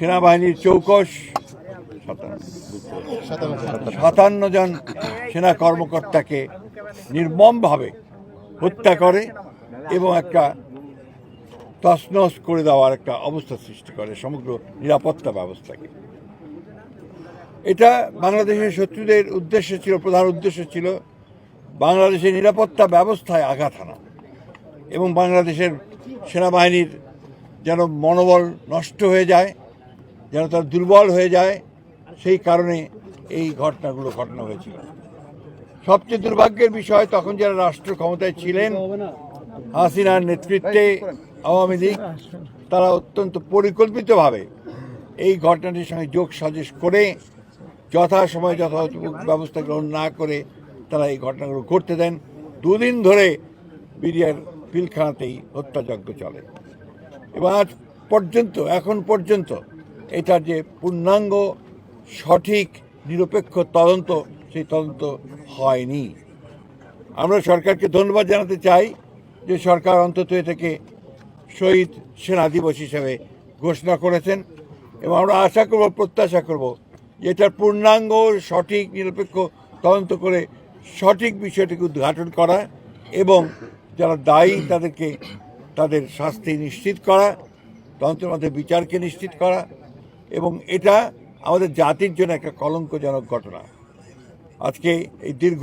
সেনাবাহিনীর চৌকস, সাতান্ন জন সেনা কর্মকর্তাকে নির্মমভাবে হত্যা করে এবং একটা তছনছ করে দেওয়ার একটা অবস্থা সৃষ্টি করে সমগ্র নিরাপত্তা ব্যবস্থাকে। এটা বাংলাদেশের শত্রুদের উদ্দেশ্য ছিল, প্রধান উদ্দেশ্য ছিল বাংলাদেশের নিরাপত্তা ব্যবস্থায় আঘাত হানা এবং বাংলাদেশের সেনাবাহিনীর যেন মনোবল নষ্ট হয়ে যায় যেন তার দুর্বল হয়ে যায়, সেই কারণে এই ঘটনাগুলো ঘটনা হয়েছিল। সবচেয়ে দুর্ভাগ্যের বিষয়, তখন যারা রাষ্ট্র ক্ষমতায় ছিলেন, হাসিনার নেতৃত্বে আওয়ামী লীগ, তারা অত্যন্ত পরিকল্পিতভাবে এই ঘটনাটির সঙ্গে যোগ সাজেশ করে, যথাসময়ে যথাযথ ব্যবস্থা গ্রহণ না করে তারা এই ঘটনাগুলো করতে দেন। দুদিন ধরে বিডিআর পিলখানাতেই হত্যাযজ্ঞ চলে। এবং আজ পর্যন্ত, এখন পর্যন্ত এটার যে পূর্ণাঙ্গ, সঠিক, নিরপেক্ষ তদন্ত, সেই তদন্ত হয়নি। আমরা সরকারকে ধন্যবাদ জানাতে চাই যে সরকার অন্তত এটাকে শহীদ সেনা দিবস হিসেবে ঘোষণা করেছেন এবং আমরা আশা করব, প্রত্যাশা করব যে এটার পূর্ণাঙ্গ, সঠিক, নিরপেক্ষ তদন্ত করে সঠিক বিষয়টিকে উদ্ঘাটন করা এবং যারা দায়ী তাদেরকে তাদের শাস্তি নিশ্চিত করা, তদন্তের মধ্যে বিচারকে নিশ্চিত করা এবং এটা আমাদের জাতির জন্য একটা কলঙ্কজনক ঘটনা। আজকে এই দীর্ঘ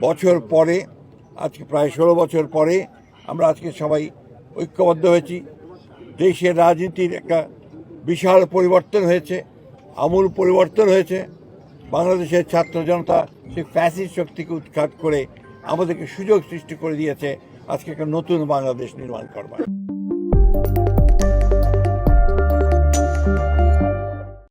বছর পরে, আজকে প্রায় ষোলো বছর পরে আমরা আজকে সবাই ঐক্যবদ্ধ হয়েছি। দেশের রাজনীতির একটা বিশাল পরিবর্তন হয়েছে, আমূল পরিবর্তন হয়েছে। বাংলাদেশের ছাত্র জনতা সেই ফ্যাসিস্ট শক্তিকে উৎখাত করে আমাদেরকে সুযোগ সৃষ্টি করে দিয়েছে আজকে একটা নতুন বাংলাদেশ নির্মাণ করবার।